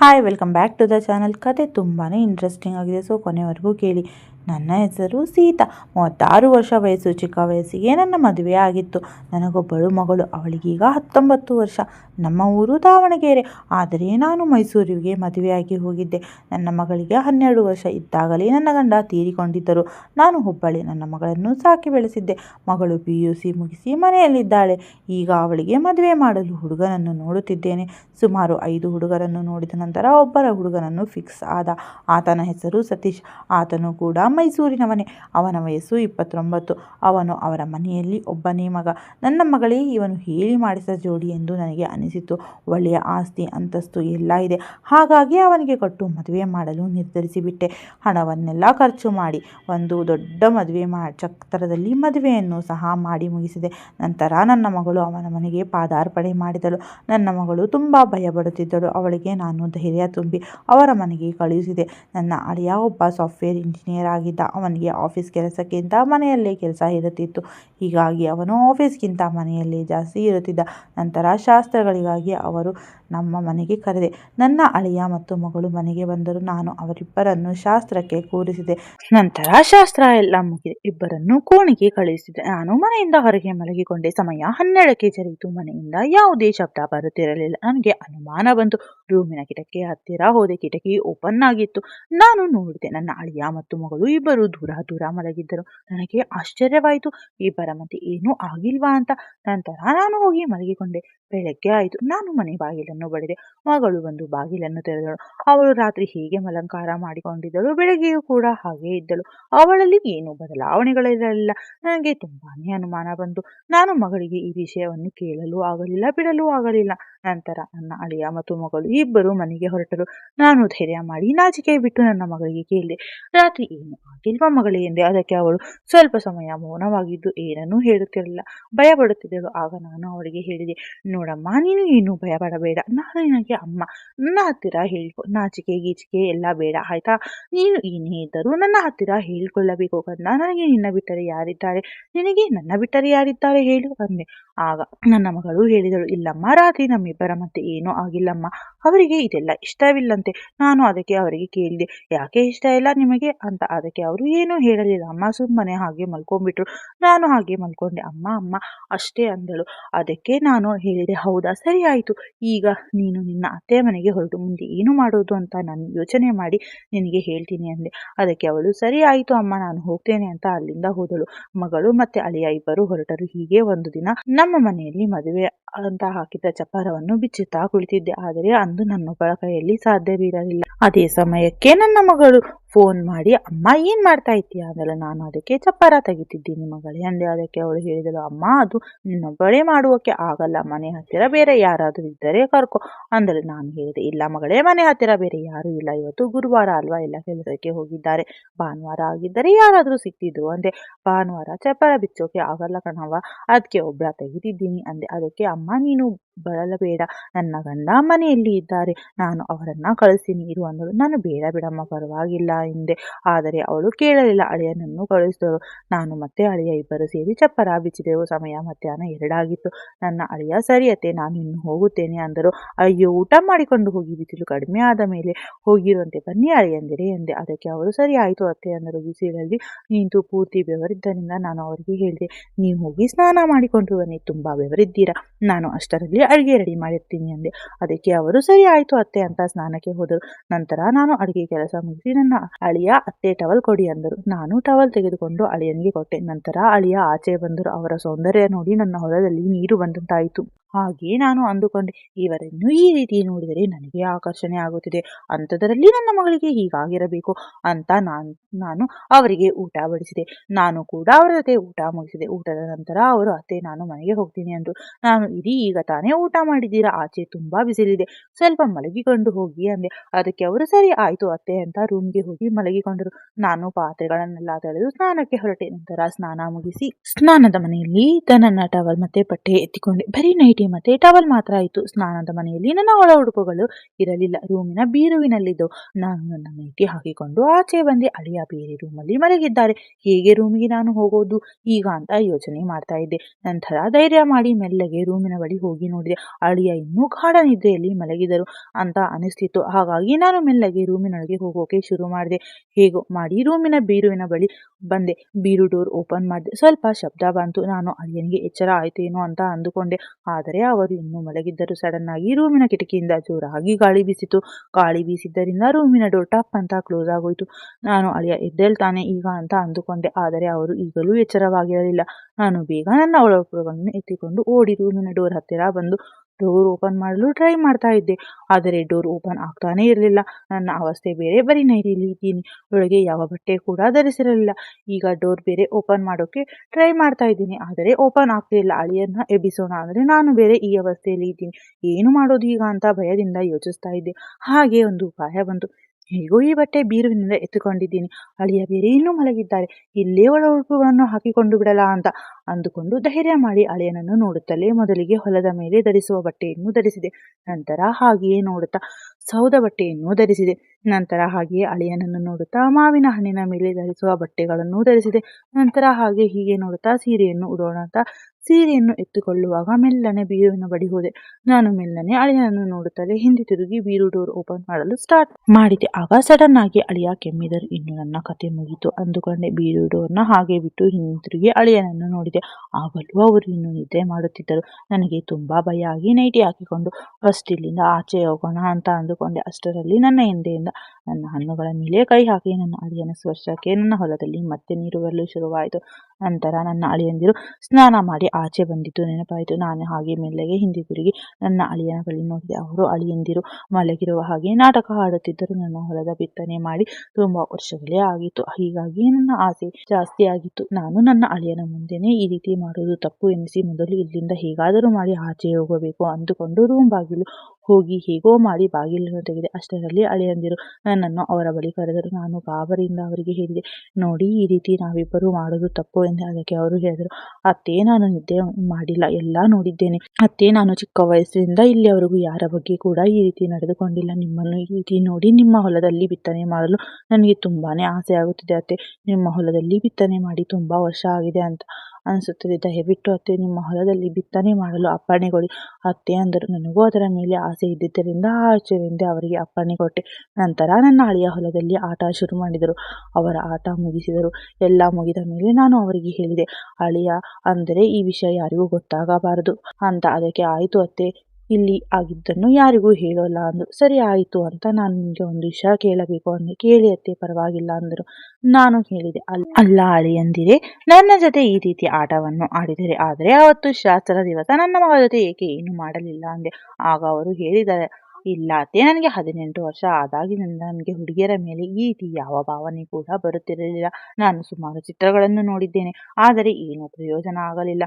Hi welcome back to the channel ಕತೆ ತುಂಬಾ interesting ಆಗಿದೆ ಸೊ ಕೊನೆವರೆಗೂ ಕೇಳಿ. ನನ್ನ ಹೆಸರು ಸೀತಾ. ಮೂವತ್ತಾರು ವರ್ಷ ವಯಸ್ಸು, ಚಿಕ್ಕ ವಯಸ್ಸಿಗೆ ನನ್ನ ಮದುವೆ ಆಗಿತ್ತು. ನನಗೊಬ್ಬಳು ಮಗಳು, ಅವಳಿಗೀಗ ಹತ್ತೊಂಬತ್ತು ವರ್ಷ. ನಮ್ಮ ಊರು ದಾವಣಗೆರೆ. ಆದರೆ ನಾನು ಮೈಸೂರಿಗೆ ಮದುವೆಯಾಗಿ ಹೋಗಿದ್ದೆ. ನನ್ನ ಮಗಳಿಗೆ ಹನ್ನೆರಡು ವರ್ಷ. ಇದ್ದಾಗಲೇ ನನ್ನ ಗಂಡ ತೀರಿಕೊಂಡಿದ್ದರು. ನಾನು ಹುಬ್ಬಳ್ಳಿ ನನ್ನ ಮಗಳನ್ನು ಸಾಕಿ ಬೆಳೆಸಿದ್ದೆ. ಮಗಳು ಪಿ ಯು ಸಿ ಮುಗಿಸಿ ಮನೆಯಲ್ಲಿದ್ದಾಳೆ. ಈಗ ಅವಳಿಗೆ ಮದುವೆ ಮಾಡಲು ಹುಡುಗನನ್ನು ನೋಡುತ್ತಿದ್ದೇನೆ. ಸುಮಾರು ಐದು ಹುಡುಗರನ್ನು ನೋಡಿದ ನಂತರ ಒಬ್ಬರ ಹುಡುಗನನ್ನು ಫಿಕ್ಸ್ ಆದ. ಆತನ ಹೆಸರು ಸತೀಶ್. ಆತನು ಕೂಡ ಮೈಸೂರಿನವನೇ. ಅವನ ವಯಸ್ಸು ಇಪ್ಪತ್ತೊಂಬತ್ತು. ಅವನು ಅವರ ಮನೆಯಲ್ಲಿ ಒಬ್ಬನೇ ಮಗ. ನನ್ನ ಮಗಳೇ, ಇವನು ಹೇಳಿ ಮಾಡಿಸಿದ ಜೋಡಿ ಎಂದು ನನಗೆ ಅನಿಸಿತು. ಒಳ್ಳೆಯ ಆಸ್ತಿ, ಅಂತಸ್ತು ಎಲ್ಲ ಇದೆ. ಹಾಗಾಗಿ ಅವನಿಗೆ ಕೊಟ್ಟು ಮದುವೆ ಮಾಡಲು ನಿರ್ಧರಿಸಿಬಿಟ್ಟೆ ಹಣವನ್ನೆಲ್ಲ ಖರ್ಚು ಮಾಡಿ ಒಂದು ದೊಡ್ಡ ಮದುವೆ ಮಾ, ಚಕ್ರದಲ್ಲಿ ಮದುವೆಯನ್ನು ಸಹ ಮಾಡಿ ಮುಗಿಸಿದೆ. ನಂತರ ನನ್ನ ಮಗಳು ಅವನ ಮನೆಗೆ ಪಾದಾರ್ಪಣೆ ಮಾಡಿದಳು. ನನ್ನ ಮಗಳು ತುಂಬ ಭಯಪಡುತ್ತಿದ್ದಳು. ಅವಳಿಗೆ ನಾನು ಧೈರ್ಯ ತುಂಬಿ ಅವರ ಮನೆಗೆ ಕಳುಹಿಸಿದೆ. ನನ್ನ ಅಳಿಯ ಒಬ್ಬ ಸಾಫ್ಟ್ವೇರ್ ಇಂಜಿನಿಯರ್ ಆಗಿದ್ದ ಅವನಿಗೆ ಆಫೀಸ್ ಕೆಲಸಕ್ಕಿಂತ ಮನೆಯಲ್ಲೇ ಕೆಲಸ ಇರುತ್ತಿತ್ತು. ಹೀಗಾಗಿ ಅವನು ಆಫೀಸ್ಗಿಂತ ಮನೆಯಲ್ಲೇ ಜಾಸ್ತಿ ಇರುತ್ತಿದ್ದ. ನಂತರ ಶಾಸ್ತ್ರಗಳಿಗಾಗಿ ಅವರು ನಮ್ಮ ಮನೆಗೆ ಕರೆದೆ. ನನ್ನ ಅಳಿಯ ಮತ್ತು ಮಗಳು ಮನೆಗೆ ಬಂದರು. ನಾನು ಅವರಿಬ್ಬರನ್ನು ಶಾಸ್ತ್ರಕ್ಕೆ ಕೂರಿಸಿದೆ. ನಂತರ ಶಾಸ್ತ್ರ ಎಲ್ಲ ಮುಗಿದೆ. ಇಬ್ಬರನ್ನು ಕೋಣೆಗೆ ಕಳುಹಿಸಿದೆ. ನಾನು ಮನೆಯಿಂದ ಹೊರಗೆ ಮಲಗಿಕೊಂಡೆ. ಸಮಯ ಹನ್ನೆರಡಕ್ಕೆ ಜರಿಯಿತು. ಮನೆಯಿಂದ ಯಾವುದೇ ಶಬ್ದ ಬರುತ್ತಿರಲಿಲ್ಲ. ನನಗೆ ಅನುಮಾನ ಬಂತು. ರೂಮಿನ ಕಿಟಕಿ ಹತ್ತಿರ ಹೋದೆ. ಕಿಟಕಿ ಓಪನ್ ಆಗಿತ್ತು. ನಾನು ನೋಡಿದೆ, ನನ್ನ ಅಳಿಯ ಮತ್ತು ಮಗಳು ಇಬ್ಬರು ದೂರ ದೂರ ಮಲಗಿದ್ದರು. ನನಗೆ ಆಶ್ಚರ್ಯವಾಯಿತು, ಇಬ್ಬರ ಮತ್ತೆ ಏನೂ ಆಗಿಲ್ವಾ ಅಂತ. ನಂತರ ನಾನು ಹೋಗಿ ಮಲಗಿಕೊಂಡೆ. ಬೆಳಗ್ಗೆ ಆಯಿತು. ನಾನು ಮನೆ ಬಾಗಿಲನ್ನು ಬಡಿದೆ ಮಗಳು ಬಂದು ಬಾಗಿಲನ್ನು ತೆರೆದಳು. ಅವಳು ರಾತ್ರಿ ಹೇಗೆ ಅಲಂಕಾರ ಮಾಡಿಕೊಂಡಿದ್ದಳು. ಬೆಳಗ್ಗೆಯೂ ಕೂಡ ಹಾಗೆ ಇದ್ದಳು. ಅವಳಲ್ಲಿ ಏನು ಬದಲಾವಣೆಗಳಿರಲಿಲ್ಲ. ನನಗೆ ತುಂಬಾನೇ ಅನುಮಾನ ಬಂತು. ನಾನು ಮಗಳಿಗೆ ಈ ವಿಷಯವನ್ನು ಕೇಳಲು ಆಗಲಿಲ್ಲ, ಬಿಡಲು ಆಗಲಿಲ್ಲ. ನಂತರ ನನ್ನ ಅಳಿಯ ಮತ್ತು ಮಗಳು ಇಬ್ಬರು ಮನೆಗೆ ಹೊರಟರು. ನಾನು ಧೈರ್ಯ ಮಾಡಿ ನಾಚಿಕೆ ಬಿಟ್ಟು ನನ್ನ ಮಗಳಿಗೆ ಕೇಳಿದೆ. ರಾತ್ರಿ ಏನು ಆಗಿಲ್ವಾ ಮಗಳೇ ಎಂದೆ. ಅದಕ್ಕೆ ಅವಳು ಸ್ವಲ್ಪ ಸಮಯ ಮೌನವಾಗಿದ್ದು ಏನನ್ನೂ ಹೇಳುತ್ತಿರಲಿಲ್ಲ. ಭಯಪಡುತ್ತಿದ್ದಳು ಆಗ ನಾನು ಅವಳಿಗೆ ಹೇಳಿದೆ, ನೋಡಮ್ಮ, ನೀನು ಏನು ಭಯಪಡಬೇಡ. ನಾನು ನಿನಗೆ ಅಮ್ಮ. ನನ್ನ ಹತ್ತಿರ ಹೇಳಿಕೊ, ನಾಚಿಕೆ ಗೀಚಿಕೆ ಎಲ್ಲ ಬೇಡ, ಆಯ್ತಾ? ನೀನು ಏನೇ ಇದ್ದರೂ ನನ್ನ ಹತ್ತಿರ ಹೇಳಿಕೊಳ್ಳಬೇಕು ಕಂದ ನನಗೆ ನಿನ್ನ ಬಿಟ್ಟರೆ ಯಾರಿದ್ದಾರೆ? ನಿನಗೆ ನನ್ನ ಬಿಟ್ಟರೆ ಯಾರಿದ್ದಾರೆ ಹೇಳು ಅಂದೆ. ಆಗ ನನ್ನ ಮಗಳು ಹೇಳಿದಳು, ಇಲ್ಲಮ್ಮ, ರಾತ್ರಿ ನಮ್ಮಿಬ್ಬರ ಮತ್ತೆ ಏನೂ ಆಗಿಲ್ಲಮ್ಮ. ಅವರಿಗೆ ಇದೆಲ್ಲ ಇಷ್ಟವಿಲ್ಲಂತೆ. ನಾನು ಅದಕ್ಕೆ ಅವರಿಗೆ ಕೇಳಿದೆ. ಯಾಕೆ ಇಷ್ಟ ಇಲ್ಲ ನಿಮಗೆ? ಅಂತ. ಅದಕ್ಕೆ ಅವರು ಏನೂ ಹೇಳಲಿಲ್ಲ. ಅಮ್ಮ ಸುಮ್ಮನೆ ಹಾಗೆ ಮಲ್ಕೊಂಡ್ಬಿಟ್ರು. ನಾನು ಹಾಗೆ ಮಲ್ಕೊಂಡೆ. ಅಮ್ಮ ಅಮ್ಮ, ಅಷ್ಟೇ ಅಂದಳು. ಅದಕ್ಕೆ ನಾನು ಹೇಳಿದೆ, ಹೌದಾ? ಸರಿ ಆಯಿತು. ಈಗ ನೀನು ನಿನ್ನ ಅತ್ತೆ ಮನೆಗೆ ಹೊರಟು. ಮುಂದೆ ಏನು ಮಾಡೋದು ಅಂತ ನಾನು ಯೋಚನೆ ಮಾಡಿ ನಿನಗೆ ಹೇಳ್ತೀನಿ ಅಂದೆ. ಅದಕ್ಕೆ ಅವಳು, ಸರಿ ಆಯಿತು ಅಮ್ಮ, ನಾನು ಹೋಗ್ತೇನೆ ಅಂತ ಅಲ್ಲಿಂದ ಹೋದಳು. ಮಗಳು ಮತ್ತೆ ಅಳಿಯ ಇಬ್ಬರು ಹೊರಟರು. ಹೀಗೆ ಒಂದು ದಿನ ನಮ್ಮ ಮನೆಯಲ್ಲಿ ಮದುವೆ ಅಂತ ಹಾಕಿದ್ದ ಚಪ್ಪರವನ್ನು ಬಿಚ್ಚುತ್ತಾ ಕುಳಿತಿದ್ದೆ. ಆದರೆ ಅಂದು ಮಗಳ ಕೈಯಲ್ಲಿ ಸಾಧ್ಯವಿರಲಿಲ್ಲ ಅದೇ ಸಮಯಕ್ಕೆ ನನ್ನ ಮಗಳು ಫೋನ್ ಮಾಡಿ, ಅಮ್ಮ, ಏನ್ ಮಾಡ್ತಾ ಇದ್ದೀಯ? ಅಂದಳು. ನಾನು ಅದಕ್ಕೆ ಚಪ್ಪರ ತೆಗಿತಿದ್ದೀನಿ ಮಗಳೇ. ಅಂದೆ. ಅದಕ್ಕೆ ಅವಳು ಹೇಳಿದಳು, ಅಮ್ಮ, ಅದು ನಿನ್ನೊಬ್ಬಳೇ ಮಾಡುವಕ್ಕೆ ಆಗಲ್ಲ. ಮನೆ ಹತ್ತಿರ ಬೇರೆ ಯಾರಾದರೂ ಇದ್ದರೆ ಕರ್ಕೊ. ಅಂದಳು. ನಾನು ಹೇಳಿದೆ, ಇಲ್ಲ ಮಗಳೇ, ಮನೆ ಹತ್ತಿರ ಬೇರೆ ಯಾರು ಇಲ್ಲ. ಇವತ್ತು ಗುರುವಾರ ಅಲ್ವಾ ಎಲ್ಲ ಕೆಲಸಕ್ಕೆ ಹೋಗಿದ್ದಾರೆ. ಭಾನುವಾರ ಆಗಿದ್ದರೆ ಯಾರಾದರೂ ಸಿಕ್ತಿದ್ರು. ಅಂದೆ. ಭಾನುವಾರ ಚಪ್ಪರ ಬಿಚ್ಚೋಕೆ ಆಗಲ್ಲ ಕಣವ ಅದಕ್ಕೆ ಒಬ್ಬಳ ತೆಗಿತಿದ್ದೀನಿ ಅಂದೆ. ಅದಕ್ಕೆ, ಅಮ್ಮ, ನೀನು ಬರಲಬೇಡ. ನನ್ನ ಗಂಡ ಮನೆಯಲ್ಲಿ ಇದ್ದಾರೆ. ನಾನು ಅವರನ್ನ ಕಳಿಸ್ತೀನಿ. ನೀರು ಅಂದಳು. ನಾನು ಬೇಡ ಬಿಡಮ್ಮ, ಪರವಾಗಿಲ್ಲ ಎಂದೆ. ಆದರೆ ಅವಳು ಕೇಳಲಿಲ್ಲ. ಅಳಿಯನನ್ನು ಕಳಿಸಿದಳು. ನಾನು ಮತ್ತೆ ಅಳಿಯ ಇಬ್ಬರು ಸೇರಿ ಚಪ್ಪರ ಬಿಚ್ಚಿದೆವು. ಸಮಯ ಮಧ್ಯಾಹ್ನ ಎರಡಾಗಿತ್ತು. ನನ್ನ ಅಳಿಯ, ಸರಿಯತ್ತೆ, ನಾನು ಇನ್ನು ಹೋಗುತ್ತೇನೆ ಅಂದರು. ಅಯ್ಯೋ, ಊಟ ಮಾಡಿಕೊಂಡು ಹೋಗಿ. ಬಿಸಿಲು ಕಡಿಮೆ ಆದ ಮೇಲೆ ಹೋಗಿರುವಂತೆ ಬನ್ನಿ ಅಳಿಯಂದಿರಿ ಎಂದೆ. ಅದಕ್ಕೆ ಅವರು ಸರಿ ಆಯಿತು ಅತ್ತೆ ಅಂದರು. ಬಿಸಿಲಲ್ಲಿ ನಿಂತು ಪೂರ್ತಿ ಬೆವರಿದ್ದರಿಂದ ನಾನು ಅವರಿಗೆ ಹೇಳಿದೆ, ನೀವು ಹೋಗಿ ಸ್ನಾನ ಮಾಡಿಕೊಂಡು ಬನ್ನಿ. ತುಂಬಾ ಬೆವರಿದ್ದೀರಾ? ನಾನು ಅಷ್ಟರಲ್ಲಿ ಅಡುಗೆ ರೆಡಿ ಮಾಡಿರ್ತೀನಿ ಅಂದೆ. ಅದಕ್ಕೆ ಅವರು, ಸರಿ ಆಯಿತು ಅತ್ತೆ ಅಂತ ಸ್ನಾನಕ್ಕೆ ಹೋದರು. ನಂತರ ನಾನು ಅಡುಗೆ ಕೆಲಸ ಮುಗಿಸಿ ನನ್ನ ಅಳಿಯ ಅತ್ತೆ ಟವಲ್ ಕೊಡಿ ಅಂದರು. ನಾನು ಟವಲ್ ತೆಗೆದುಕೊಂಡು ಅಳಿಯನಿಗೆ ಕೊಟ್ಟೆ. ನಂತರ ಅಳಿಯ ಆಚೆ ಬಂದರು. ಅವರ ಸೌಂದರ್ಯ ನೋಡಿ ನನ್ನ ಹೊಲದಲ್ಲಿ ನೀರು ಬಂದಂತಾಯಿತು. ಹಾಗೆ ನಾನು ಅಂದುಕೊಂಡೆ. ಇವರನ್ನು ಈ ರೀತಿ ನೋಡಿದರೆ ನನಗೆ ಆಕರ್ಷಣೆ ಆಗುತ್ತಿದೆ. ಅಂಥದರಲ್ಲಿ ನನ್ನ ಮಗಳಿಗೆ ಹೀಗಾಗಿರಬೇಕು ಅಂತ ನಾನು ನಾನು ಅವರಿಗೆ ಊಟ ಬಡಿಸಿದೆ. ನಾನು ಕೂಡ ಅವರ ಜೊತೆ ಊಟ ಮುಗಿಸಿದೆ. ಊಟದ ನಂತರ ಅವರು, ಅತ್ತೆ, ನಾನು ಮನೆಗೆ ಹೋಗ್ತೀನಿ ಅಂದರು. ನಾನು ಇಡೀ ಈಗ ತಾನೇ ಊಟ ಮಾಡಿದ್ದೀರಾ? ಆಚೆ ತುಂಬಾ ಬಿಸಿಲಿದೆ. ಸ್ವಲ್ಪ ಮಲಗಿಕೊಂಡು ಹೋಗಿ ಅಂದೆ. ಅದಕ್ಕೆ ಅವರು, ಸರಿ, ಆಯಿತು ಅತ್ತೆ ಅಂತ ರೂಮ್ಗೆ ಹೋಗಿ ಮಲಗಿಕೊಂಡರು. ನಾನು ಪಾತ್ರೆಗಳನ್ನೆಲ್ಲ ತೊಳೆದು ಸ್ನಾನಕ್ಕೆ ಹೊರಟೆ. ನಂತರ ಸ್ನಾನ ಮುಗಿಸಿ, ಸ್ನಾನದ ಮನೆಯಲ್ಲಿ ತನ್ನ ಟವಲ್ ಮತ್ತೆ ಬಟ್ಟೆ ಎತ್ತಿಕೊಂಡೆ. ಬರೀ ನೈಟಿ ನೈಟಿ ಮತ್ತೆ ಟವಲ್ ಮಾತ್ರ ಆಯಿತು. ಸ್ನಾನದ ಮನೆಯಲ್ಲಿ ನನ್ನ ಒಳ ಉಡುಪುಗಳು ಇರಲಿಲ್ಲ. ರೂಮಿನ ಬೀರುವಿನಲ್ಲಿದ್ದವು. ನಾನು ನನ್ನ ನೈಟಿ ಹಾಕಿಕೊಂಡು ಆಚೆ ಬಂದೆ. ಅಳಿಯ ಬೇರೆ ರೂಮಲ್ಲಿ ಮಲಗಿದ್ದಾರೆ. ಹೇಗೆ ರೂಮಿಗೆ ನಾನು ಹೋಗೋದು? ಈಗ ಅಂತ ಯೋಚನೆ ಮಾಡ್ತಾ ಇದ್ದೆ. ನಂತರ ಧೈರ್ಯ ಮಾಡಿ ಮೆಲ್ಲಗೆ ರೂಮಿನ ಬಳಿ ಹೋಗಿ ನೋಡಿದೆ. ಅಳಿಯ ಇನ್ನೂ ಗಾಢ ನಿದ್ರೆಯಲ್ಲಿ ಮಲಗಿದರು ಅಂತ ಅನಿಸ್ತಿತ್ತು. ಹಾಗಾಗಿ ನಾನು ಮೆಲ್ಲಗೆ ರೂಮಿನೊಳಗೆ ಹೋಗೋಕೆ ಶುರು ಮಾಡಿದೆ. ಹೇಗೋ ಮಾಡಿ ರೂಮಿನ ಬೀರುವಿನ ಬಳಿ ಬಂದೆ. ಬೀರು ಡೋರ್ ಓಪನ್ ಮಾಡಿದೆ. ಸ್ವಲ್ಪ ಶಬ್ದ ಬಂತು. ನಾನು ಅಳಿಯನಿಗೆ, ಎಚ್ಚರ ಆಯ್ತೇನೋ ಅಂತ ಅಂದುಕೊಂಡೆ. ಆದರೆ ಅವರು ಇನ್ನೂ ಮಲಗಿದ್ದರು. ಸಡನ್ ಆಗಿ ರೂಮಿನ ಕಿಟಕಿಯಿಂದ ಜೋರಾಗಿ ಗಾಳಿ ಬೀಸಿತು. ಗಾಳಿ ಬೀಸಿದ್ದರಿಂದ ರೂಮಿನ ಡೋರ್ ಟಪ್ ಅಂತ ಕ್ಲೋಸ್ ಆಗೋಯ್ತು. ನಾನು ಅಳಿಯ, ಎದ್ದೇಳ್ತಾನೆ ಈಗ ಅಂತ ಅಂದುಕೊಂಡೆ. ಆದರೆ ಅವರು ಈಗಲೂ ಎಚ್ಚರವಾಗಿರಲಿಲ್ಲ. ನಾನು ಬೇಗ ನನ್ನ ಒಳಪುರವನ್ನು ಎತ್ತಿಕೊಂಡು ಓಡಿ ರೂಮಿನ ಡೋರ್ ಹತ್ತಿರ ಬಂದು ಡೋರ್ ಓಪನ್ ಮಾಡಲು ಟ್ರೈ ಮಾಡ್ತಾ ಇದ್ದೆ. ಆದರೆ ಡೋರ್ ಓಪನ್ ಆಗ್ತಾನೇ ಇರಲಿಲ್ಲ. ನನ್ನ ಅವಸ್ಥೆ ಬೇರೆ ಬರೀ ನೈರಿಲಿ ಇದ್ದೀನಿ ಒಳಗೆ ಯಾವ ಬಟ್ಟೆ ಕೂಡ ಧರಿಸಿರಲಿಲ್ಲ. ಈಗ ಡೋರ್ ಬೇರೆ ಓಪನ್ ಮಾಡೋಕೆ ಟ್ರೈ ಮಾಡ್ತಾ ಇದ್ದೀನಿ. ಆದರೆ ಓಪನ್ ಆಗ್ತಿಲ್ಲ ಅಳಿಯನ್ನ ಎಬ್ಬಿಸೋಣ ಅಂದರೆ ನಾನು ಬೇರೆ ಈ ಅವಸ್ಥೆಯಲ್ಲಿ ಇದ್ದೀನಿ. ಏನು ಮಾಡೋದು ಈಗ ಅಂತ ಭಯದಿಂದ ಯೋಚಿಸ್ತಾ ಇದ್ದೆ. ಹಾಗೆ ಒಂದು ಉಪಾಯ ಬಂತು. ಹೇಗೋ ಈ ಬಟ್ಟೆ ಬೀರುವಿನಿಂದ ಎತ್ತುಕೊಂಡಿದ್ದೀನಿ. ಅಳಿಯ ಬೇರೆ ಇನ್ನೂ ಮಲಗಿದ್ದಾರೆ. ಇಲ್ಲೇ ಒಳ ಉಡುಪುಗಳನ್ನು ಹಾಕಿಕೊಂಡು ಬಿಡಲ ಅಂತ ಅಂದುಕೊಂಡು ಧೈರ್ಯ ಮಾಡಿ ಅಳಿಯನನ್ನು ನೋಡುತ್ತಲೇ ಮೊದಲಿಗೆ ಹೊಲದ ಮೇಲೆ ಧರಿಸುವ ಬಟ್ಟೆಯನ್ನು ಧರಿಸಿದೆ. ನಂತರ ಹಾಗೆಯೇ ನೋಡುತ್ತಾ ಸೌದ ಬಟ್ಟೆಯನ್ನು ಧರಿಸಿದೆ. ನಂತರ ಹಾಗೆಯೇ ಅಳಿಯನನ್ನು ನೋಡುತ್ತಾ ಮಾವಿನ ಹಣ್ಣಿನ ಮೇಲೆ ಧರಿಸುವ ಬಟ್ಟೆಗಳನ್ನು ಧರಿಸಿದೆ. ನಂತರ ಹಾಗೆ ಹೀಗೆ ನೋಡುತ್ತಾ ಸೀರೆಯನ್ನು ಉಡೋಣ ಅಂತ ಸೀರೆಯನ್ನು ಎತ್ತುಕೊಳ್ಳುವಾಗ ಮೆಲ್ಲನೆ ಬೀರುವಿನ ಬಳಿ ಹೋದೆ. ನಾನು ಮೆಲ್ಲನೆ ಅಳಿಯನನ್ನು ನೋಡುತ್ತಲೇ ಹಿಂದೆ ತಿರುಗಿ ಬೀರು ಡೋರ್ ಓಪನ್ ಮಾಡಲು ಸ್ಟಾರ್ಟ್ ಮಾಡಿದೆ. ಆಗ ಸಡನ್ ಆಗಿ ಅಳಿಯ ಕೆಮ್ಮಿದರು. ಇನ್ನು ನನ್ನ ಕತೆ ಮುಗಿತು ಅಂದುಕೊಂಡೆ. ಬೀರು ಡೋರ್ನ ಹಾಗೆ ಬಿಟ್ಟು ಹಿಂದಿರುಗಿ ಅಳಿಯನನ್ನು ನೋಡಿದೆ. ಆಗಲೂ ಅವರು ಇನ್ನು ನಿದ್ದೆ ಮಾಡುತ್ತಿದ್ದರು. ನನಗೆ ತುಂಬಾ ಭಯ ಆಗಿ ನೈಟಿ ಹಾಕಿಕೊಂಡು ಫಸ್ಟ್ ಇಲ್ಲಿಂದ ಆಚೆ ಹೋಗೋಣ ಅಂತ ಅಂದುಕೊಂಡೆ. ಅಷ್ಟರಲ್ಲಿ ನನ್ನ ಹಿಂದೆಯಿಂದ ನನ್ನ ಹಣ್ಣುಗಳ ಮೇಲೆ ಕೈ ಹಾಕಿ ನನ್ನ ಅಳಿಯನ ಸ್ಪರ್ಶಕ್ಕೆ ನನ್ನ ಹೊಲದಲ್ಲಿ ಮತ್ತೆ ನೀರು ಬರಲು ಶುರುವಾಯಿತು. ನಂತರ ನನ್ನ ಅಳಿಯಂದಿರು ಸ್ನಾನ ಮಾಡಿ ಆಚೆ ಬಂದಿದ್ದು, ನೆನಪಾಯಿತು. ನಾನು ಹಾಗೆ ಮೆಲ್ಲಗೆ ಹಿಂದೆ ತಿರುಗಿ ನನ್ನ ಅಳಿಯನ ಬಳಿ ನೋಡಿದೆ. ಅವರು ಅಳಿಯಂದಿರು ಮಲಗಿರುವ ಹಾಗೆ ನಾಟಕ ಆಡುತ್ತಿದ್ದರು ನನ್ನ ಹೊಲದ ಬಿತ್ತನೆ ಮಾಡಿ ತುಂಬಾ ವರ್ಷಗಳೇ ಆಗಿತ್ತು. ಹೀಗಾಗಿ ನನ್ನ ಆಸೆ ಜಾಸ್ತಿ ಆಗಿತ್ತು. ನಾನು ನನ್ನ ಅಳಿಯನ ಮುಂದೆನೇ ಈ ರೀತಿ ಮಾಡುವುದು ತಪ್ಪು ಎನಿಸಿ ಮೊದಲು ಇಲ್ಲಿಂದ ಹೇಗಾದರೂ ಮಾಡಿ ಆಚೆ ಹೋಗಬೇಕು ಅಂದುಕೊಂಡು ರೂಮ್ ಬಾಗಿಲು ಹೋಗಿ ಹೇಗೋ ಮಾಡಿ ಬಾಗಿಲನ್ನು ತೆಗೆದೆ ಅಷ್ಟರಲ್ಲಿ ಅಳಿಯಂದಿರು ನನ್ನನ್ನು ಅವರ ಬಳಿ ಕರೆದರು. ನಾನು ಗಾಬರಿಯಿಂದ ಅವರಿಗೆ ಹೇಳಿದೆ, ನೋಡಿ, ಈ ರೀತಿ ನಾವಿಬ್ಬರು ಮಾಡೋದು ತಪ್ಪು ಎಂದು ಅದಕ್ಕೆ ಅವರು ಹೇಳಿದರು. ಅತ್ತೆ, ನಾನು ನಿದ್ದೆ ಮಾಡಿಲ್ಲ, ಎಲ್ಲ ನೋಡಿದ್ದೇನೆ. ಅತ್ತೆ, ನಾನು ಚಿಕ್ಕ ವಯಸ್ಸಿನಿಂದ ಇಲ್ಲಿಯವರೆಗೂ ಯಾರ ಬಗ್ಗೆ ಕೂಡ ಈ ರೀತಿ ನಡೆದುಕೊಂಡಿಲ್ಲ. ನಿಮ್ಮನ್ನು ಈ ರೀತಿ ನೋಡಿ ನಿಮ್ಮ ಹೊಲದಲ್ಲಿ ಬಿತ್ತನೆ ಮಾಡಲು ನನಗೆ ತುಂಬಾನೇ ಆಸೆ ಆಗುತ್ತಿದೆ ಅತ್ತೆ. ನಿಮ್ಮ ಹೊಲದಲ್ಲಿ ಬಿತ್ತನೆ ಮಾಡಿ ತುಂಬಾ ವರ್ಷ ಆಗಿದೆ ಅಂತ ಅನಿಸುತ್ತದೆ. ದಯವಿಟ್ಟು ಅತ್ತೆ, ನಿಮ್ಮ ಹೊಲದಲ್ಲಿ ಬಿತ್ತನೆ ಮಾಡಲು ಅಪ್ಪಣೆ ಕೊಡಿ. ಅತ್ತೆ ಅಂದರು. ನನಗೂ ಅದರ ಮೇಲೆ ಆಸೆ ಇದ್ದಿದ್ದರಿಂದ ಆಚೆಯಿಂದ ಅವರಿಗೆ ಅಪ್ಪಣೆ ಕೊಟ್ಟೆ. ನಂತರ ನನ್ನ ಅಳಿಯ ಹೊಲದಲ್ಲಿ ಆಟ ಶುರು ಮಾಡಿದರು. ಅವರ ಆಟ ಮುಗಿಸಿದರು. ಎಲ್ಲ ಮುಗಿದ ಮೇಲೆ ನಾನು ಅವರಿಗೆ ಹೇಳಿದೆ ಅಳಿಯ ಅಂದರೆ ಈ ವಿಷಯ ಯಾರಿಗೂ ಗೊತ್ತಾಗಬಾರದು ಅಂತ. ಅದಕ್ಕೆ, ಆಯಿತು ಅತ್ತೆ. ಇಲ್ಲಿ ಆಗಿದ್ದನ್ನು ಯಾರಿಗೂ ಹೇಳೋಲ್ಲ ಅಂದರು ಸರಿ ಆಯಿತು ಅಂತ ನಾನು ನಿಮಗೆ ಒಂದು ವಿಷಯ ಕೇಳಬೇಕು ಅಂದೆ. ಕೇಳಿ ಅತ್ತೆ, ಪರವಾಗಿಲ್ಲ ಅಂದರು. ನಾನು ಹೇಳಿದೆ ಅಲ್ಲ ಅಲ್ಲ ಅಳಿಯಂದಿರೆ ನನ್ನ ಜೊತೆ ಈ ರೀತಿ ಆಟವನ್ನು ಆಡಿದರೆ ಆದರೆ ಅವತ್ತು ಶಾಸ್ತ್ರ ದಿವಸ ನನ್ನ ಮಗ ಜೊತೆ ಏಕೆ ಏನು ಮಾಡಲಿಲ್ಲ ಅಂದೆ. ಆಗ ಅವರು ಹೇಳಿದ್ದಾರೆ ಇಲ್ಲ ಅತ್ತೆ, ನನಗೆ ಹದಿನೆಂಟು ವರ್ಷ ಆದಾಗಿನಿಂದ ನನಗೆ ಹುಡುಗಿಯರ ಮೇಲೆ ಈ ರೀತಿ ಯಾವ ಭಾವನೆ ಕೂಡ ಬರುತ್ತಿರಲಿಲ್ಲ. ನಾನು ಸುಮಾರು ಚಿತ್ರಗಳನ್ನು ನೋಡಿದ್ದೇನೆ. ಆದರೆ ಏನೂ ಪ್ರಯೋಜನ ಆಗಲಿಲ್ಲ.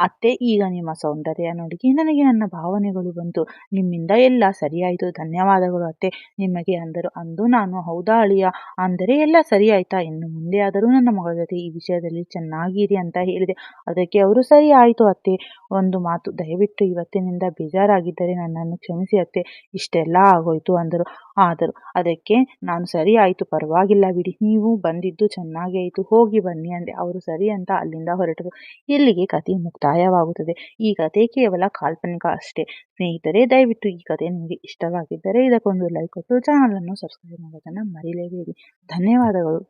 ಅತ್ತೆ, ಈಗ ನಿಮ್ಮ ಸೌಂದರ್ಯ ನೋಡಿ ನನಗೆ ನನ್ನ ಭಾವನೆಗಳು ಬಂತು. ನಿಮ್ಮಿಂದ ಎಲ್ಲ ಸರಿಯಾಯಿತು. ಧನ್ಯವಾದಗಳು ಅತ್ತೆ. ನಿಮಗೆ ಅಂದರು, ಅಂದು ನಾನು ಹೌದಾ ಅಳಿಯ? ಅಂದರೆ ಎಲ್ಲ ಸರಿಯಾಯ್ತಾ? ಇನ್ನು ಮುಂದೆ ಆದರೂ ನನ್ನ ಮಗಳ ಜೊತೆ ಈ ವಿಷಯದಲ್ಲಿ ಚೆನ್ನಾಗಿರಿ ಅಂತ ಹೇಳಿದೆ. ಅದಕ್ಕೆ ಅವರು ಸರಿ ಆಯಿತು ಅತ್ತೆ. ಒಂದು ಮಾತು ದಯವಿಟ್ಟು ಇವತ್ತಿನಿಂದ ಬೇಜಾರಾಗಿದ್ದರೆ ನನ್ನನ್ನು ಕ್ಷಮಿಸಿ ಅತ್ತೆ. ಇಷ್ಟೆಲ್ಲ ಆಗೋಯ್ತು ಅಂದರು. ಆದರು ಅದಕ್ಕೆ ನಾನು ಸರಿ ಆಯಿತು, ಪರವಾಗಿಲ್ಲ ಬಿಡಿ. ನೀವು ಬಂದಿದ್ದು ಚೆನ್ನಾಗಿ ಆಯಿತು. ಹೋಗಿ ಬನ್ನಿ ಅಂದೆ. ಅವರು ಸರಿ ಅಂತ ಅಲ್ಲಿಂದ ಹೊರಟರು. ಇಲ್ಲಿಗೆ ಕತೆ ಮುಕ್ತಾಯವಾಗುತ್ತದೆ. ಈ ಕತೆ ಕೇವಲ ಕಾಲ್ಪನಿಕ ಅಷ್ಟೇ. ಸ್ನೇಹಿತರೆ, ದಯವಿಟ್ಟು ಈ ಕತೆ ನಿಮಗೆ ಇಷ್ಟವಾಗಿದ್ದರೆ ಇದಕ್ಕೊಂದು ಲೈಕ್ ಕೊಟ್ಟು ಚಾನಲನ್ನು ಸಬ್ಸ್ಕ್ರೈಬ್ ಮಾಡೋದನ್ನು ಮರಿಲೇಬೇಡಿ. ಧನ್ಯವಾದಗಳು.